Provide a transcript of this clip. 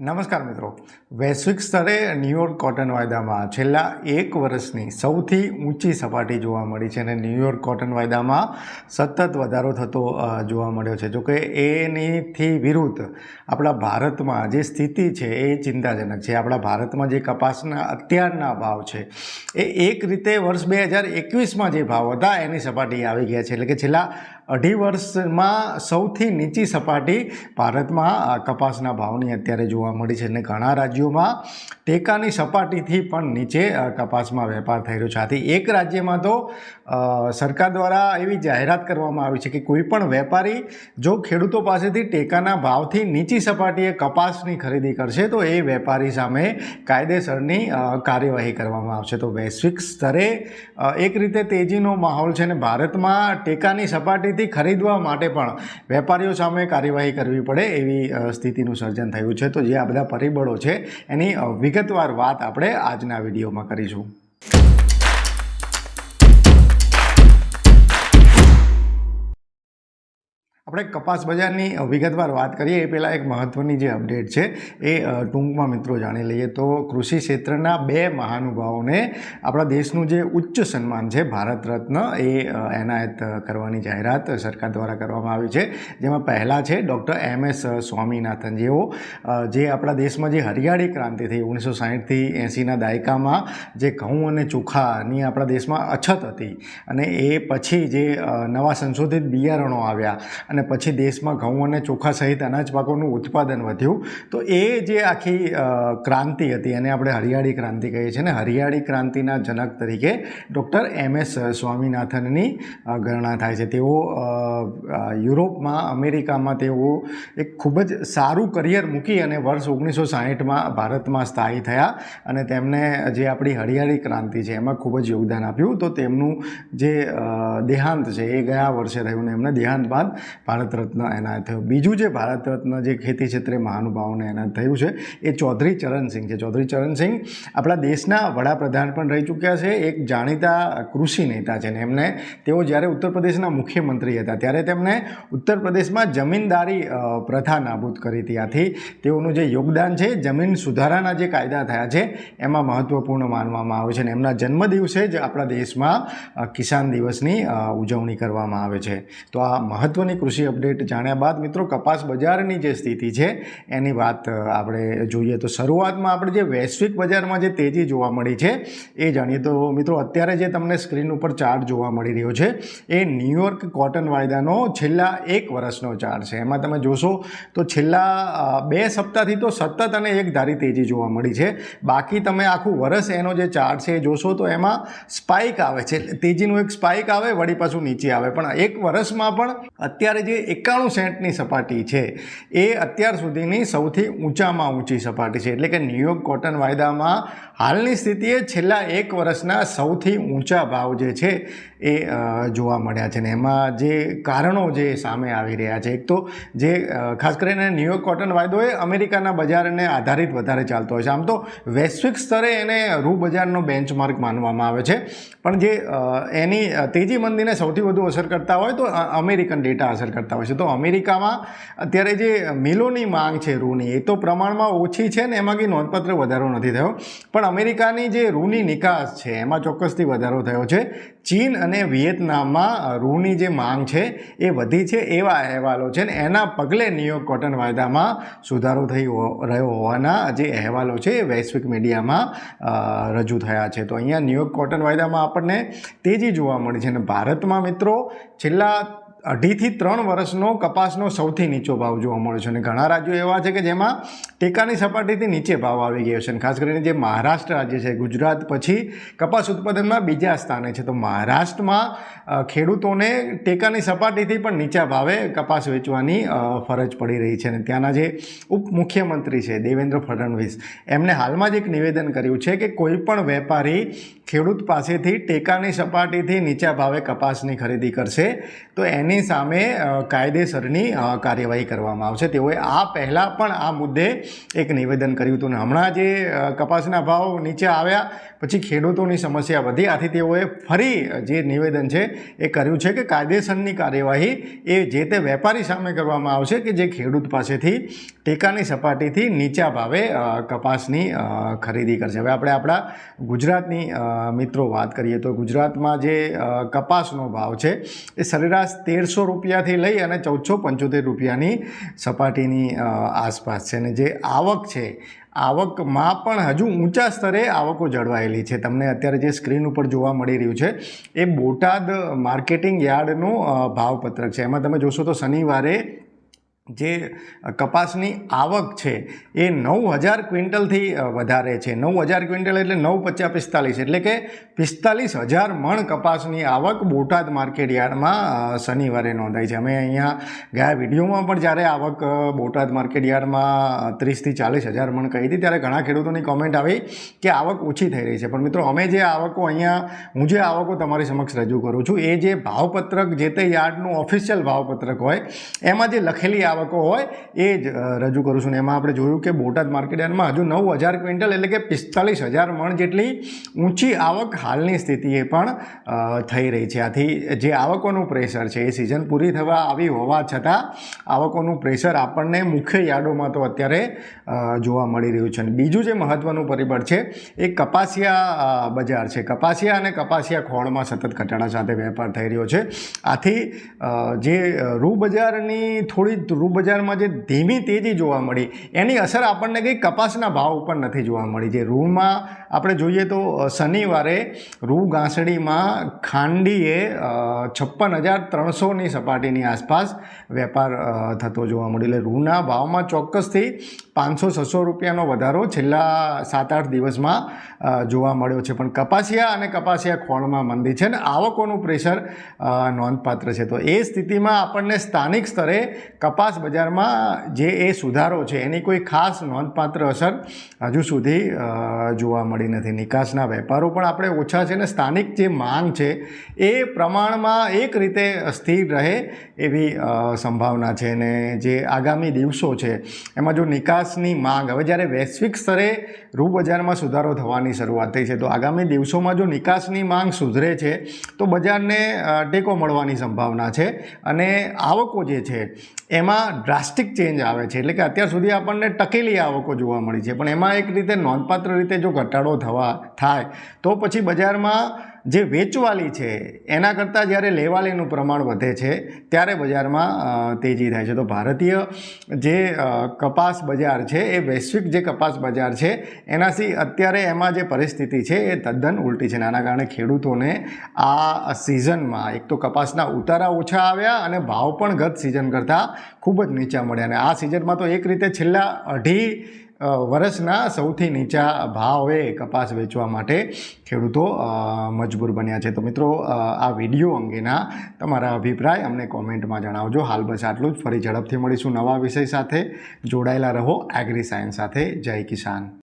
નમસ્કાર મિત્રો. વૈશ્વિક સ્તરે ન્યુયોર્ક કોટન વાયદામાં છેલ્લા એક વર્ષની સૌથી ઊંચી સપાટી જોવા મળી છે અને ન્યુયોર્ક કોટન વાયદામાં સતત વધારો થતો જોવા મળ્યો છે. જોકે એનીથી વિરુદ્ધ આપણા ભારતમાં જે સ્થિતિ છે એ ચિંતાજનક છે. આપણા ભારતમાં જે કપાસના અત્યારના ભાવ છે, એ એક રીતે વર્ષ બે હજાર એકવીસમાં જે ભાવ હતા એની સપાટી આવી ગયા છે. એટલે કે છેલ્લા અઢી વર્ષમાં સૌથી નીચી સપાટી ભારતમાં કપાસના ભાવની અત્યારે જોવા મળી છે અને ઘણા રાજ્યોમાં ટેકાની સપાટીથી પણ નીચે કપાસમાં વેપાર થઈ રહ્યો છે. આથી એક રાજ્યમાં તો સરકાર દ્વારા એવી જાહેરાત કરવામાં આવી છે કે કોઈ પણ વેપારી જો ખેડૂતો પાસેથી ટેકાના ભાવથી નીચી સપાટીએ કપાસની ખરીદી કરશે, તો એ વેપારી સામે કાયદેસરની કાર્યવાહી કરવામાં આવશે. તો વૈશ્વિક સ્તરે એક રીતે તેજીનો માહોલ છે અને ભારતમાં ટેકાની સપાટીથી ખરીદવા માટે પણ વેપારીઓ સામે કાર્યવાહી કરવી પડે એવી સ્થિતિનું સર્જન થયું છે. તો જે આ બધા પરિબળો છે, એની વિગતવાર વાત આપણે આજના વિડીયોમાં કરીશું. આપણે કપાસ બજારની વિગતવાર વાત કરીએ, એ પહેલાં એક મહત્ત્વની જે અપડેટ છે એ ટૂંકમાં મિત્રો જાણી લઈએ તો કૃષિ ક્ષેત્રના બે મહાનુભાવોને આપણા દેશનું જે ઉચ્ચ સન્માન છે, ભારત રત્ન એ એનાયત કરવાની જાહેરાત સરકાર દ્વારા કરવામાં આવી છે. જેમાં પહેલાં છે ડૉક્ટર એમ એસ સ્વામીનાથન જેઓ જે આપણા દેશમાં જે હરિયાળી ક્રાંતિ થઈ ઓગણીસો સાહીઠથી એંસીના દાયકામાં જે ઘઉં અને ચોખાની આપણા દેશમાં અછત હતી અને એ પછી જે નવા સંશોધિત બિયારણો આવ્યા અને પછી દેશમાં ઘઉં અને ચોખા સહિત અનાજ પાકોનું ઉત્પાદન વધ્યું. તો એ જે આખી ક્રાંતિ હતી, એને આપણે હરિયાળી ક્રાંતિ કહીએ છીએ ને, હરિયાળી ક્રાંતિના જનક તરીકે ડૉક્ટર એમ એસ સ્વામિનાથનની ગણના થાય છે. તેઓ યુરોપમાં, અમેરિકામાં તેઓ એક ખૂબ જ સારું કરિયર મૂકી અને વર્ષ ઓગણીસો સાહીઠમાં ભારતમાં સ્થાયી થયા અને તેમને જે આપણી હરિયાળી ક્રાંતિ છે એમાં ખૂબ જ યોગદાન આપ્યું. તો તેમનું જે દેહાંત છે એ ગયા વર્ષે થયું ને એમને દેહાંત બાદ ભારત રત્ન એનાયત થયો. બીજું જે ભારત રત્ન જે ખેતી ક્ષેત્રે મહાનુભાવોને એનાયત થયું છે, એ ચૌધરી ચરણસિંહ છે. ચૌધરી ચરણસિંહ આપણા દેશના વડાપ્રધાન પણ રહી ચૂક્યા છે. એક જાણીતા કૃષિ નેતા છે ને એમને તેઓ જ્યારે ઉત્તર પ્રદેશના મુખ્યમંત્રી હતા, ત્યારે તેમણે ઉત્તર પ્રદેશમાં જમીનદારી પ્રથા નાબૂદ કરી હતી. આથી તેઓનું જે યોગદાન છે, જમીન સુધારાના જે કાયદા થયા છે, એમાં મહત્ત્વપૂર્ણ માનવામાં આવે છે અને એમના જન્મદિવસે જ આપણા દેશમાં કિસાન દિવસની ઉજવણી કરવામાં આવે છે. તો આ મહત્ત્વની કૃષિ અપડેટ જાણ્યા બાદ મિત્રો કપાસ બજારની જે સ્થિતિ છે, એની વાત આપણે જોઈએ તો શરૂઆતમાં આપણે જે વૈશ્વિક બજારમાં જે તેજી જોવા મળી છે, એ જાણીએ તો મિત્રો અત્યારે જે તમને સ્ક્રીન ઉપર ચાર્ટ જોવા મળી રહ્યો છે, એ ન્યુયોર્ક કોટન વાયદાનો છેલ્લા એક વર્ષનો ચાર્ટ છે. એમાં તમે જોશો તો છેલ્લા બે સપ્તાહથી તો સતત અને એક ધારી તેજી જોવા મળી છે. બાકી તમે આખું વર્ષ એનો જે ચાર્ટ છે એ જોશો તો એમાં સ્પાઇક આવે છે. તેજીનું એક સ્પાઇક આવે, વળી પાછું નીચે આવે. પણ એક વર્ષમાં પણ અત્યારે જે એકાણું સેન્ટની સપાટી છે, એ અત્યાર સુધીની સૌથી ઊંચામાં ઊંચી સપાટી છે. એટલે કે ન્યુયોર્ક કોટન વાયદામાં હાલની સ્થિતિએ છેલ્લા એક વર્ષના સૌથી ઊંચા ભાવ જે છે, એ જોવા મળ્યા છે. ને એમાં જે કારણો જે સામે આવી રહ્યા છે, એક તો જે ખાસ કરીને ન્યુયોર્ક કોટન વાયદો એ અમેરિકાના બજારને આધારિત વધારે ચાલતો હોય છે. આમ તો વૈશ્વિક સ્તરે એને રૂ બજારનો બેન્ચમાર્ક માનવામાં આવે છે. પણ જે એની તેજી મંદીને સૌથી વધુ અસર કરતા હોય તો અમેરિકન ડેટા અસર કરતા હોય છે. તો અમેરિકામાં અત્યારે જે મિલોની માંગ છે રૂની, એ તો પ્રમાણમાં ઓછી છે ને એમાં કંઈ નોંધપાત્ર વધારો નથી થયો. પણ અમેરિકાની જે રૂની નિકાસ છે, એમાં ચોક્કસથી વધારો થયો છે. ચીન અને વિયેતનામમાં રૂની જે માંગ છે, એ વધી છે એવા અહેવાલો છે ને એના પગલે ન્યુયોર્ક કોટન વાયદામાં સુધારો થઈ રહ્યો હોવાના જે અહેવાલો છે, એ વૈશ્વિક મીડિયામાં રજૂ થયા છે. તો અહીંયા ન્યુયોર્ક કોટન વાયદામાં આપણને તેજી જોવા મળી છે. અને ભારતમાં મિત્રો, છેલ્લા અઢીથી ત્રણ વર્ષનો કપાસનો સૌથી નીચો ભાવ જોવા મળ્યો છે. અને ઘણા રાજ્યો એવા છે કે જેમાં ટેકાની સપાટીથી નીચે ભાવ આવી ગયો છે. અને ખાસ કરીને જે મહારાષ્ટ્ર રાજ્ય છે, ગુજરાત પછી કપાસ ઉત્પાદનમાં બીજા સ્થાને છે. તો મહારાષ્ટ્રમાં ખેડૂતોને ટેકાની સપાટીથી પણ નીચા ભાવે કપાસ વેચવાની ફરજ પડી રહી છે. અને ત્યાંના જે ઉપ મુખ્યમંત્રી છે, દેવેન્દ્ર ફડણવીસ એમને હાલમાં જ એક નિવેદન કર્યું છે કે કોઈ પણ વેપારી ખેડૂત પાસેથી ટેકાની સપાટીથી નીચા ભાવે કપાસની ખરીદી કરશે. તો એની સામે કાયદેસરની કાર્યવાહી કરવામાં આવશે. તેઓએ આ પહેલાં પણ આ મુદ્દે એક નિવેદન કર્યું હતું ને હમણાં જે કપાસના ભાવ નીચે આવ્યા, પછી ખેડૂતોની સમસ્યા વધી. આથી તેઓએ ફરી જે નિવેદન છે એ કર્યું છે કે કાયદેસરની કાર્યવાહી એ જે તે વેપારી સામે કરવામાં આવશે કે જે ખેડૂત પાસેથી ટેકાની સપાટીથી નીચા ભાવે કપાસની ખરીદી કરશે. હવે આપણે આપણા ગુજરાતની મિત્રો વાત કરીએ તો ગુજરાતમાં જે કપાસનો ભાવ છે એ સરેરાશ તેરસો રૂપિયાથી લઈ અને ચૌદસો પંચોતેર રૂપિયાની સપાટીની આસપાસ છે. અને જે આવક છે, આવકમાં પણ હજુ ઊંચા સ્તરે આવકો જળવાયેલી છે. તમને અત્યારે જે સ્ક્રીન ઉપર જોવા મળી રહ્યું છે, એ બોટાદ માર્કેટિંગ યાર્ડનું ભાવપત્રક છે. એમાં તમે જોશો તો શનિવારે જે કપાસની આવક છે એ નવ હજાર ક્વિન્ટલથી વધારે છે. નવ હજાર ક્વિન્ટલ એટલે નવ પચાસ પિસ્તાલીસ. એટલે કે પિસ્તાલીસ હજાર મણ કપાસની આવક બોટાદ માર્કેટ યાર્ડમાં શનિવારે નોંધાઈ છે. અમે અહીંયા ગયા વિડીયોમાં પણ જ્યારે આવક બોટાદ માર્કેટ યાર્ડમાં ત્રીસથી ચાલીસ હજાર મણ કહી હતી, ત્યારે ઘણા ખેડૂતોની કોમેન્ટ આવી કે આવક ઓછી થઈ રહી છે. પણ મિત્રો, અમે જે આવકો અહીંયા, હું જે આવકો તમારી સમક્ષ રજૂ કરું છું, એ જે ભાવપત્રક જે તે યાર્ડનું ઓફિશિયલ ભાવપત્રક હોય, એમાં જે લખેલી આવકો હોય, એ જ રજૂ કરું છું. ને એમાં આપણે જોયું કે બોટાદ માર્કેટ યાર્ડમાં હજુ નવ હજાર ક્વિન્ટલ એટલે કે પિસ્તાલીસ હજાર મણ જેટલી ઊંચી આવક હાલની સ્થિતિએ પણ થઈ રહી છે. આથી જે આવકોનું પ્રેશર છે, એ સિઝન પૂરી થવા આવી હોવા છતાં આવકોનું પ્રેશર આપણને મુખ્ય યાર્ડોમાં તો અત્યારે જોવા મળી રહ્યું છે. અને બીજું જે મહત્ત્વનું પરિબળ છે, એ કપાસિયા બજાર છે. કપાસિયા અને કપાસિયા ખોળમાં સતત ઘટાડા સાથે વેપાર થઈ રહ્યો છે. આથી જે રૂ બજારની થોડી રૂ બજારમાં જે ધીમી તેજી જોવા મળી, એની અસર આપણને કંઈ કપાસના ભાવ ઉપર નથી જોવા મળી. જે રૂમાં આપણે જોઈએ તો શનિવારે રૂ ઘાસડીમાં ખાંડીએ છપ્પન હજાર ત્રણસોની સપાટીની આસપાસ વેપાર થતો જોવા મળ્યો. એટલે રૂના ભાવમાં ચોક્કસથી પાંચસો છસો રૂપિયાનો વધારો છેલ્લા સાત આઠ દિવસમાં જોવા મળ્યો છે. પણ કપાસિયા અને કપાસિયા ખોળમાં મંદી છે અને આવકોનું પ્રેશર નોંધપાત્ર છે. તો એ સ્થિતિમાં આપણને સ્થાનિક સ્તરે કપાસ બજારમાં જે એ સુધારો છે, એની કોઈ ખાસ નોંધપાત્ર અસર હજુ સુધી જોવા મળી નથી. નિકાસના વેપારો પણ આપણે ઓછા છે ને સ્થાનિક જે માંગ છે, એ પ્રમાણમાં એક રીતે સ્થિર રહે એવી સંભાવના છે. ને જે આગામી દિવસો છે, એમાં જો નિકાસની માંગ, હવે જ્યારે વૈશ્વિક સ્તરે રૂ બજારમાં સુધારો થવાની શરૂઆત થઈ છે, તો આગામી દિવસોમાં જો નિકાસની માંગ સુધરે છે, તો બજારને ટેકો મળવાની સંભાવના છે. અને આવકો જે છે, એમાં ડ્રાસ્ટિક ચેન્જ આવે છે. એટલે કે અત્યાર સુધી આપણને ટકેલી આવકો જોવા મળી છે. પણ એમાં એક રીતે નોંધપાત્ર રીતે જો ઘટાડો થવા, થાય, તો પછી બજારમાં જે વેચવાલી છે, એના કરતાં જ્યારે લેવાલીનું પ્રમાણ વધે છે, ત્યારે બજારમાં તેજી થાય છે. તો ભારતીય જે કપાસ બજાર છે, એ વૈશ્વિક જે કપાસ બજાર છે, એનાથી અત્યારે એમાં જે પરિસ્થિતિ છે, એ તદ્દન ઉલટી છે. આના કારણે ખેડૂતોને આ સિઝનમાં, એક તો કપાસના ઉતારા ઓછા આવ્યા અને ભાવ પણ ગત સિઝન કરતાં ખૂબ જ નીચા મળ્યા. અને આ સિઝનમાં તો એક રીતે છેલ્લા અઢી વર્ષના સૌથી નીચા ભાવે કપાસ વેચવા માટે ખેડૂતો મજબૂર બન્યા છે. તો મિત્રો આ વીડિયો અંગેના તમારા અભિપ્રાય અમને કોમેન્ટમાં જણાવજો. હાલ બસ આટલું જ. ફરી ઝડપથી મળીશું નવા વિષય સાથે. જોડાયેલા રહો એગ્રી સાયન્સ સાથે. જય કિસાન.